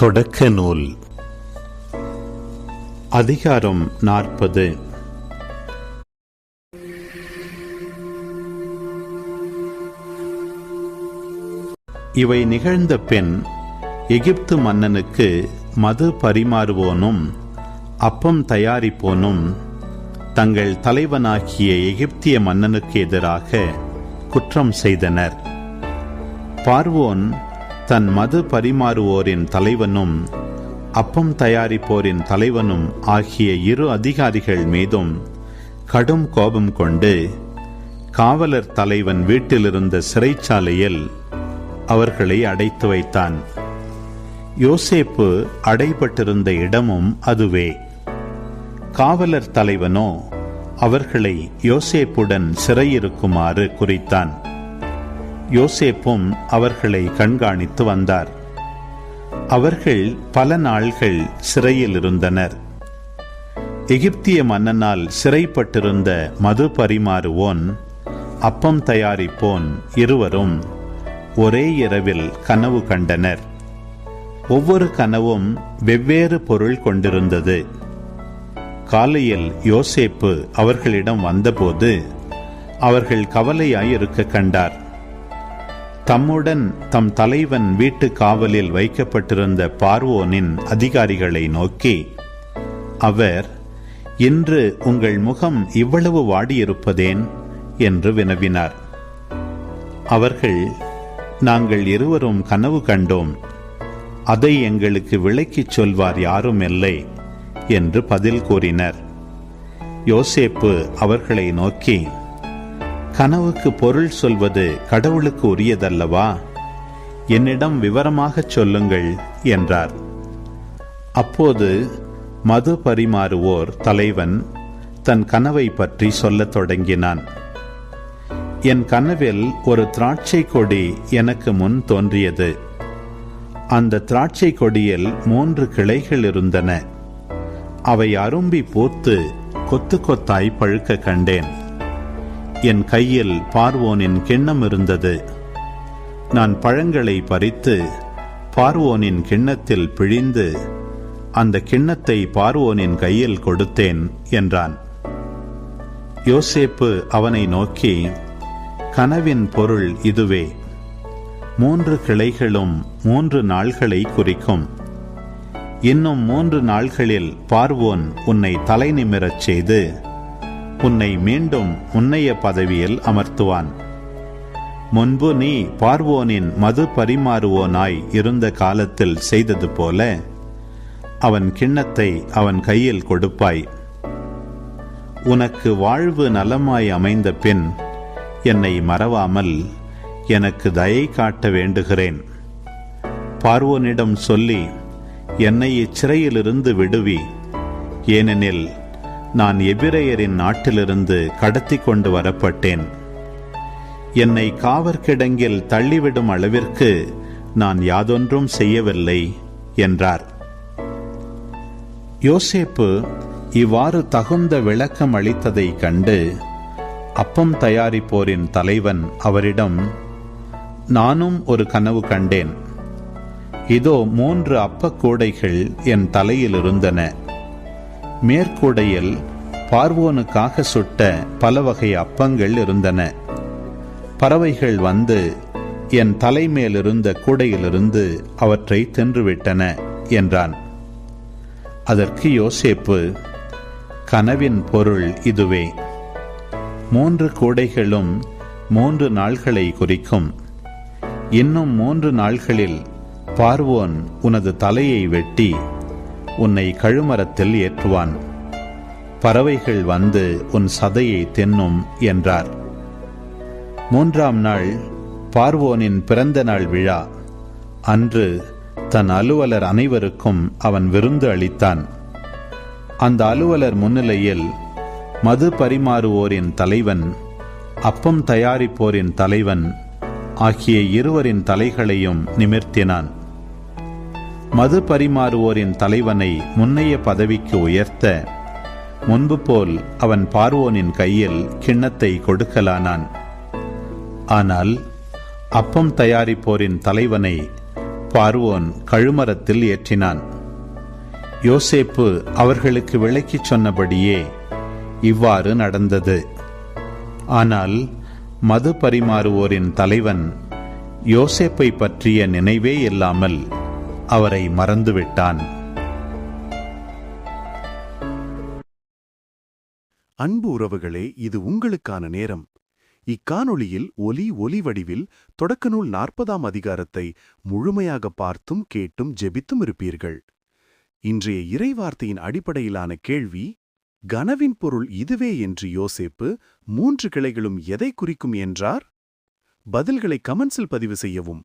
தொடக்க நூல் அதிகாரம் நாற்பது. இவை நிகழ்ந்த பின் எகிப்து மன்னனுக்கு மது பரிமாறுவோனும் அப்பம் தயாரிப்போனும் தங்கள் தலைவனாகிய எகிப்திய மன்னனுக்கு எதிராக குற்றம் செய்தனர். பார்வோன் தன் மது பரிமாறுவோரின் தலைவனும் அப்பம் தயாரிப்போரின் தலைவனும் ஆகிய இரு அதிகாரிகள் மீதும் கடும் கோபம் கொண்டு காவலர் தலைவன் வீட்டிலிருந்த சிறைச்சாலையில் அவர்களை அடைத்து வைத்தான். யோசேப்பு அடைபட்டிருந்த இடமும் அதுவே. காவலர் தலைவனோ அவர்களை யோசேப்புடன் சிறையிருக்குமாறு குறித்தான். யோசேப்பும் அவர்களை கண்காணித்து வந்தார். அவர்கள் பல நாள்கள் சிறையில் இருந்தனர் எகிப்திய மன்னனால் சிறைப்பட்டிருந்த மது பரிமாறுவோன் அப்பம் தயாரிப்போன் இருவரும் ஒரே இரவில் கனவு கண்டனர். ஒவ்வொரு கனவும் வெவ்வேறு பொருள் கொண்டிருந்தது. காலையில் யோசேப்பு அவர்களிடம் வந்தபோது அவர்கள் கவலையாயிருக்க கண்டார். தம்முடன் தம் தலைவன் வீட்டு காவலில் வைக்கப்பட்டிருந்த பார்வோனின் அதிகாரிகளை நோக்கி அவர் இன்று உங்கள் முகம் இவ்வளவு வாடியிருப்பதேன்? என்று வினவினார். அவர்கள் நாங்கள் இருவரும் கனவு கண்டோம். அதை எங்களுக்கு விளக்கிச் சொல்வார் யாரும் இல்லை என்று பதில் கூறினர். யோசேப்பு அவர்களை நோக்கி கனவுக்கு பொருள் சொல்வது கடவுளுக்கு உரியதல்லவா? என்னிடம் விவரமாகச் சொல்லுங்கள் என்றார். அப்போது மது பரிமாறுவோர் தலைவன் தன் கனவை பற்றி சொல்லத் தொடங்கினான். என் கனவில் ஒரு திராட்சை கொடி எனக்கு முன் தோன்றியது. அந்த திராட்சை கொடியில் மூன்று கிளைகள் இருந்தன. அவை அரும்பி பூத்து கொத்து கொத்தாய் பழுக்க கண்டேன். என் கையில் பார்வோனின் கிண்ணம் இருந்தது. நான் பழங்களை பறித்து பார்வோனின் கிண்ணத்தில் பிழிந்து அந்த கிண்ணத்தை பார்வோனின் கையில் கொடுத்தேன் என்றான். யோசேப்பு அவனை நோக்கி கனவின் பொருள் இதுவே. மூன்று கிளைகளும் மூன்று நாள்களை குறிக்கும். இன்னும் மூன்று நாள்களில் பார்வோன் உன்னை தலை நிமிரச் செய்து உன்னை மீண்டும் உன்னைய பதவியில் அமர்த்துவான். முன்பு நீ பார்வோனின் மது பரிமாறுவோனாய் இருந்த காலத்தில் செய்தது போல அவன் கிண்ணத்தை அவன் கையில் கொடுப்பாய். உனக்கு வாழ்வு நலமாய் அமைந்த பின் என்னை மறவாமல் எனக்கு தயை காட்ட வேண்டுகிறேன். பார்வோனிடம் சொல்லி என்னை இச்சிறையிலிருந்து விடுவி. ஏனெனில் நான் எபிரேயரின் நாட்டிலிருந்து கடத்தி கொண்டு வரப்பட்டேன். என்னை காவற்கிடங்கில் தள்ளிவிடும் அளவிற்கு நான் யாதொன்றும் செய்யவில்லை என்றார். யோசேப்பு இவ்வாறு தகுந்த விளக்கம் அளித்ததை கண்டு அப்பம் தயாரிப்போரின் தலைவன் அவரிடம் நானும் ஒரு கனவு கண்டேன். இதோ மூன்று அப்பக்கூடைகள் என் தலையில் இருந்தன மேற்கூடையில் பார்வோனுக்காக சுட்ட பல வகை அப்பங்கள் இருந்தன. பறவைகள் வந்து என் தலைமேலிருந்த கூடையிலிருந்து அவற்றை தின்றுவிட்டன என்றான். அதற்கு யோசேப்பு கனவின் பொருள் இதுவே. மூன்று கூடைகளும் மூன்று நாள்களை குறிக்கும். இன்னும் மூன்று நாள்களில் பார்வோன் உனது தலையை வெட்டி உன்னை கழுமரத்தில் ஏற்றுவான். பறவைகள் வந்து உன் சதையை தின்னும் என்றார். மூன்றாம் நாள் பார்வோனின் பிறந்த நாள் விழா. அன்று தன் அலுவலர் அனைவருக்கும் அவன் விருந்து அளித்தான். அந்த அலுவலர் முன்னிலையில் மது பரிமாறுவோரின் தலைவன் அப்பம் தயாரிப்போரின் தலைவன் ஆகிய இருவரின் தலைகளையும் நிமிர்த்தினான். மது பரிமாறுவோரின் தலைவனை முன்னைய பதவிக்கு உயர்த்த முன்பு போல் அவன் பார்வோனின் கையில் கிண்ணத்தை கொடுக்கலானான். ஆனால் அப்பம் தயாரிப்போரின் தலைவனை பார்வோன் கழுமரத்தில் ஏற்றினான். யோசேப்பு அவர்களுக்கு விளக்கிச் சொன்னபடியே இவ்வாறு நடந்தது. ஆனால் மது பரிமாறுவோரின் தலைவன் யோசேப்பை பற்றிய நினைவே இல்லாமல் அவரை மறந்துவிட்டான். அன்பு உறவுகளே இது உங்களுக்கான நேரம். இக்காணொளியில் ஒலி ஒலி வடிவில் தொடக்க நூல் நாற்பதாம் அதிகாரத்தை முழுமையாக பார்த்தும் கேட்டும் ஜெபித்தும் இருப்பீர்கள். இன்றைய இறைவார்த்தையின் அடிப்படையிலான கேள்வி கனவின் பொருள் இதுவே என்று யோசேப்பு மூன்று கிளைகளும் எதை குறிக்கும் என்றார்? பதில்களை கமெண்ட்ஸில் பதிவு செய்யவும்.